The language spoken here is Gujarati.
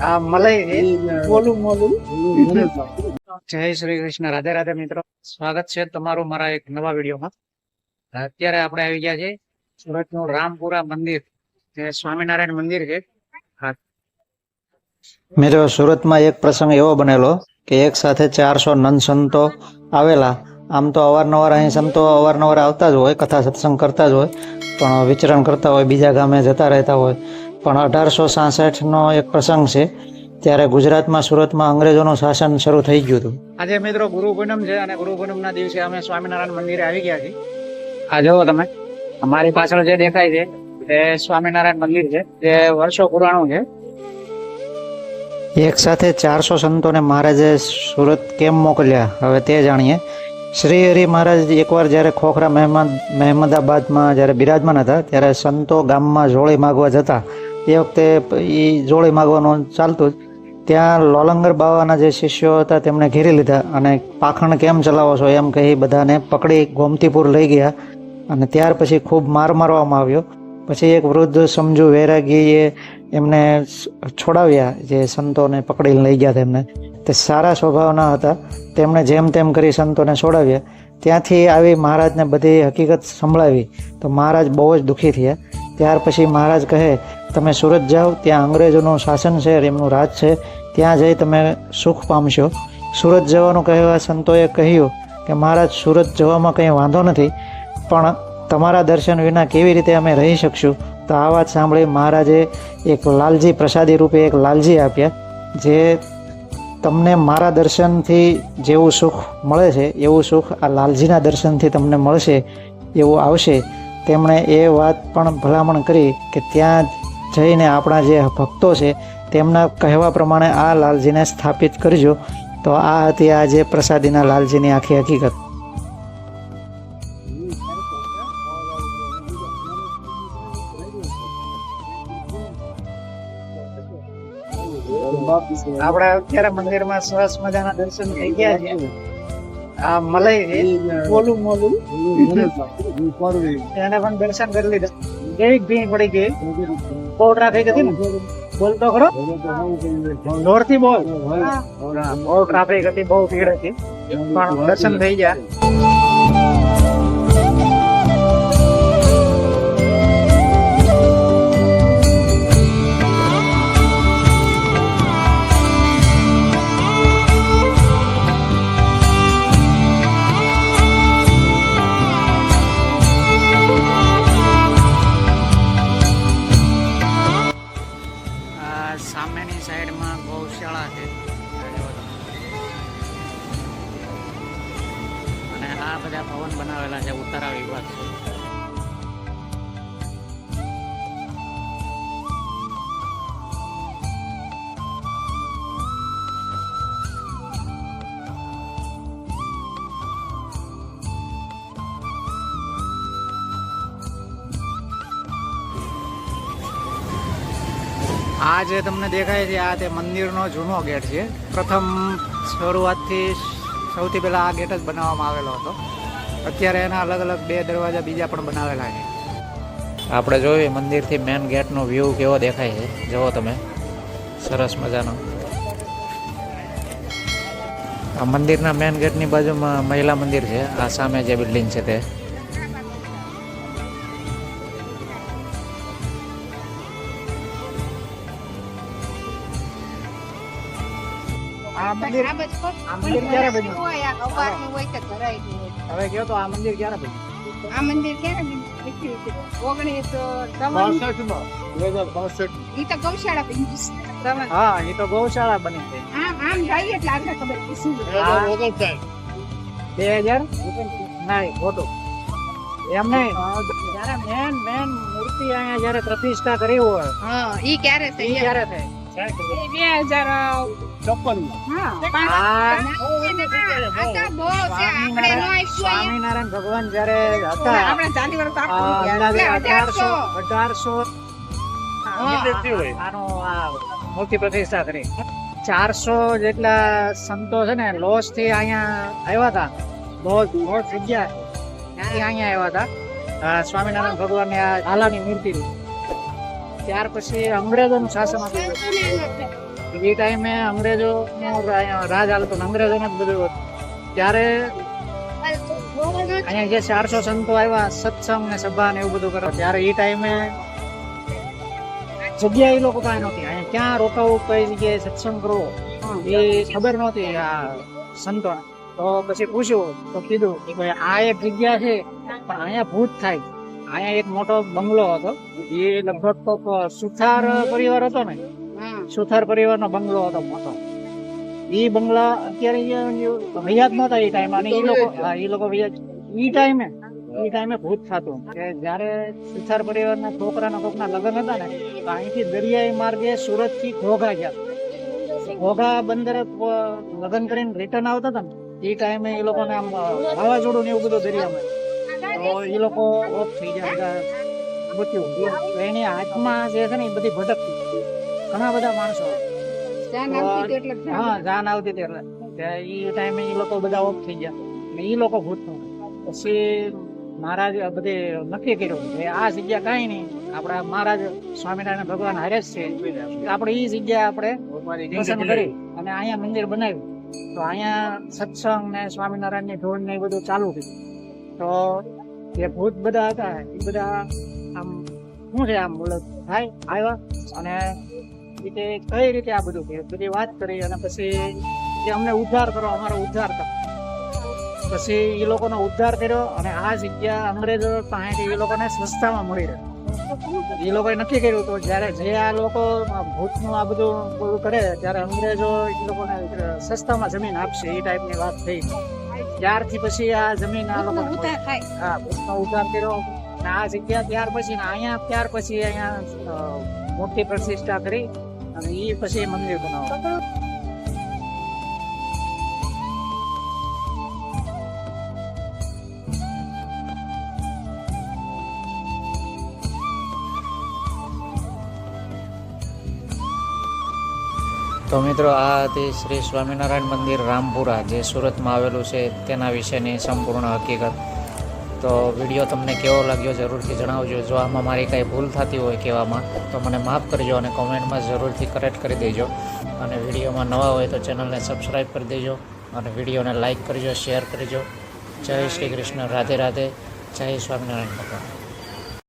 આ મલાઈ મોલું મોલું. જય શ્રી કૃષ્ણ. રાધે રાધે મિત્રો. સ્વાગત છે તમારું મારા એક નવા વિડીયોમાં. અત્યારે આપણે આવી ગયા છે સુરતનું રામપુરા મંદિર જે સ્વામિનારાયણ મંદિર છે. મિત્રો સુરતમાં એક પ્રસંગ એવો બનેલો કે એક સાથે ચારસો નંદ સંતો આવેલા. આમ તો અવારનવાર અહીં સંતો અવારનવાર આવતા જ હોય કથા સત્સંગ કરતા જ હોય પણ વિચરણ કરતા હોય બીજા ગામે જતા રહેતા હોય. પણ અઢારસો સાસઠનો એક પ્રસંગ છે. ત્યારે ગુજરાતમાં સુરતમાં અંગ્રેજોનું શાસન શરૂ થઈ ગયું હતું. આજે મિત્રો ગુરુ પૂનમ છે અને ગુરુ પૂનમના દિવસે અમે સ્વામિનારાયણ મંદિરે આવી ગયા છીએ. આ જુઓ તમે. અમારી પાછળ જે દેખાય છે તે સ્વામિનારાયણ મંદિર છે જે વર્ષો પુરાણું છે. એક સાથે ચારસો સંતોને મહારાજે સુરત કેમ મોકલ્યા? હવે તે જાણીએ. શ્રી હરિ મહારાજ એકવાર જ્યારે ખોખરા મહેમદ મહેમદાબાદમાં જ્યારે બિરાજમાન હતા ત્યારે સંતો ગામમાં જોળી માગવા જતા એ વખતે એ જોડે માગવાનું ચાલતું જ. ત્યાં લોલંગર બાવાના જે શિષ્યો હતા તેમણે ઘેરી લીધા અને પાખણ કેમ ચલાવો છો એમ કહી બધાને પકડી ગોમતીપુર લઈ ગયા અને ત્યાર પછી ખૂબ માર મારવામાં આવ્યો. પછી એક વૃદ્ધ સમજુ વૈરાગીએ એમને છોડાવ્યા જે સંતોને પકડીને લઈ ગયા તેમને. તે સારા સ્વભાવના હતા. તેમણે જેમ તેમ કરી સંતોને છોડાવ્યા. ત્યાંથી આવી મહારાજને બધી હકીકત સંભળાવી. તો મહારાજ બહુ જ દુઃખી થયા. ત્યાર પછી મહારાજ કહે તમે સુરત જાઓ, ત્યાં અંગ્રેજોનું શાસન છે એમનું રાજ છે, ત્યાં જઈ તમે સુખ પામશો. સુરત જવાનું કહેવા સંતોએ કહ્યું કે, મહારાજ, સુરત જવામાં કંઈ વાંધો નથી, પણ તમારા દર્શન વિના કેવી રીતે અમે રહી શકશું? તો આ વાત સાંભળી મહારાજે એક લાલજી પ્રસાદી રૂપે એક લાલજી આપ્યા, જે તમને મારા દર્શનથી જેવું સુખ મળે છે, એવું સુખ આ લાલજીના દર્શનથી તમને મળશે, એવું આવશે. તેમણે એ વાત પણ ભલામણ કરી કે, ત્યાં જઈને આપણા જે ભક્તો છે તેમના કહેવા પ્રમાણે આ લાલજીને સ્થાપિત કરજો. તો આ હતી આ જે પ્રસાદીના લાલજીની આખી હકીકત. આપણે અત્યારે મંદિરમાં સરસ મજાના દર્શન થઈ ગયા છે. આ મલય છે મોલું. મોલું એને પણ દર્શન કરી લીધા. કેવી ભીણ પડી ગઈ. બહુ ટ્રાફિક હતી ને? બોલ તો ખરો. જોરથી બોલ. હા, બહુ ટ્રાફિક હતી બહુ ભીડ હતી પણ દર્શન થઈ ગયા. સામેની સાઈડમાં ગૌશાળા છે. અને આ બધા ભવન બનાવેલા છે ઉત્તરા વિભાગ છે આ જે તમને દેખાય છે, આ તે મંદિરનો જૂનો ગેટ છે. પ્રથમ શરૂઆતથી સૌથી પહેલાં આ ગેટ જ બનાવવામાં આવેલો હતો. અત્યારે એના અલગ અલગ બે દરવાજા બીજા પણ બનાવેલા છે. આપણે જોયું મંદિરથી મેન ગેટનો વ્યૂ કેવો દેખાય છે. જુઓ તમે. સરસ મજાનો. આ મંદિરના મેન ગેટની બાજુમાં મહિલા મંદિર છે. આ સામે જે બિલ્ડિંગ છે તે. આ મંદિર આ બધું કોક આ મંદિર ક્યારે બન્યું? હોય, આ કબાટનું હોય તો. હવે આ મંદિર ક્યારે બન્યું? આ મંદિર ક્યારે બન્યું? ઓગણીસો ત્રાવન. ઈ તો ગૌશાળા બની છે. હા એ તો ગૌશાળા બની છે આમ આમ જઈએ એટલે આગળ ખબર શું બે હજાર ના ખોટું. એમ નહીં. જયારે મેન મેન મૂર્તિ અહીંયા જયારે પ્રતિષ્ઠા કરી હોય હા ઈ ક્યારે એ થઈ? ક્યારે બે હજાર ચોપન. અહીંયા. સ્વામિનારાયણ ભગવાન જયારે હતા અઢારસો અઢારસો. મૂર્તિ પ્રતિષ્ઠા કરી. ચારસો જેટલા સંતો છે ને લોસથી અહીંયા આવ્યા હતા. બહુ બહુ જગ્યા અહીંયા આવ્યા હતા? સ્વામિનારાયણ ભગવાનની આ આલાની મૂર્તિ. ત્યાર પછી અંગ્રેજોનું શાસન એ ટાઈમે અંગ્રેજો રાજ હાલતો અંગ્રેજોને જ બધું હતું. ત્યારે અહીંયા જે ચારસો સંતો આવ્યા, સત્સંગ ને સભા ને એવું બધું કરવા, ત્યારે એ ટાઈમે જગ્યા એ લોકો પાસે નહોતી. અહીંયા ક્યાં રોકાવું કઈ જગ્યાએ સત્સંગ કરવો, એ ખબર નહોતી આ સંતો તો પછી પૂછ્યું તો કીધું કે ભાઈ આ એક જગ્યા છે પણ અહીંયા ભૂત થાય. અહીંયા એક મોટો બંગલો હતો. એ લગભગ તો સુથાર પરિવાર હતો ને સુથાર પરિવારનો બંગલો હતો મોટો. એ બંગલા અત્યારે હયાત નહોતા એ ટાઈમ અને એ લોકો એ લોકો હયાત એ ટાઈમે એ ટાઈમે ભૂત થતું. કે જ્યારે સુથાર પરિવારના છોકરાના કોકના લગ્ન હતા ને તો અહીંથી દરિયાઈ માર્ગે સુરતથી ઘોઘા ગયા. ઘોઘા બંદર લગ્ન કરીને રિટર્ન આવતા હતા ને એ ટાઈમે એ લોકોને આમ વાવાઝોડું ને એવું બધું દરિયામાં તો એ લોકો ઓફ થઈ ગયા મૃત્યુ એની હાથમાં જે છે ને એ બધી ભટકતી. ઘણા બધા માણસો. હા જાન આવતી હતી એટલે. એ ટાઈમે એ લોકો બધા ઓફ થઈ ગયા. ને એ લોકો ભૂત પછી મહારાજ બધે નક્કી કર્યું કે આ જગ્યા કાંઈ નહીં. આપણા મહારાજ સ્વામિનારાયણ ભગવાન હારે જ છે. આપણે એ જગ્યા આપણે કરી અને અહીંયા મંદિર બનાવ્યું. તો અહીંયા સત્સંગ ને સ્વામિનારાયણની ધોન ને એ બધું ચાલુ થયું. તો જે ભૂત બધા હતા, એ બધા આમ, શું છે આમ બોલો થાય આવ્યા અને કે કઈ રીતે આ બધું કે? બધી વાત કરી અને પછી કે અમને ઉદ્ધાર કરો, અમારો ઉદ્ધાર કરો. પછી એ લોકોનો ઉદ્ધાર કર્યો અને આ જગ્યા અંગ્રેજો પાસેથી એ લોકોને સસ્તામાં મળી રહે એ લોકોએ નક્કી કર્યું તો જ્યારે જે આ લોકો ભૂતનું આ બધું બધું કરે ત્યારે અંગ્રેજો એ લોકોને સસ્તામાં જમીન આપશે એ ટાઈપની વાત થઈ. ત્યારથી પછી આ જમીન આ લોકો હા ભૂતનો ઉદ્ધાર કર્યો. અને આ જગ્યા ત્યાર પછી ને અહીંયા ત્યાર પછી અહીંયા મોટી પ્રતિષ્ઠા કરી અને એ પછી મંદિર બનાવ્યું. તો મિત્રો, આ હતી શ્રી સ્વામિનારાયણ મંદિર રામપુરા, જે સુરતમાં આવેલું છે તેના વિશેની સંપૂર્ણ હકીકત. તો વીડિયો તમને કેવો લાગ્યો જરૂરથી જણાવજો. જો આમાં મારી કાંઈ ભૂલ થતી હોય કહેવામાં, તો મને માફ કરજો અને કોમેન્ટમાં જરૂરથી કરેક્ટ કરી દેજો. અને વિડીયોમાં નવા હોય તો ચેનલને સબસ્ક્રાઈબ કરી દેજો અને વિડીયોને લાઇક કરજો, શેર કરજો. જય શ્રી કૃષ્ણ. રાધે રાધે. જય સ્વામિનારાયણ ભગવાન.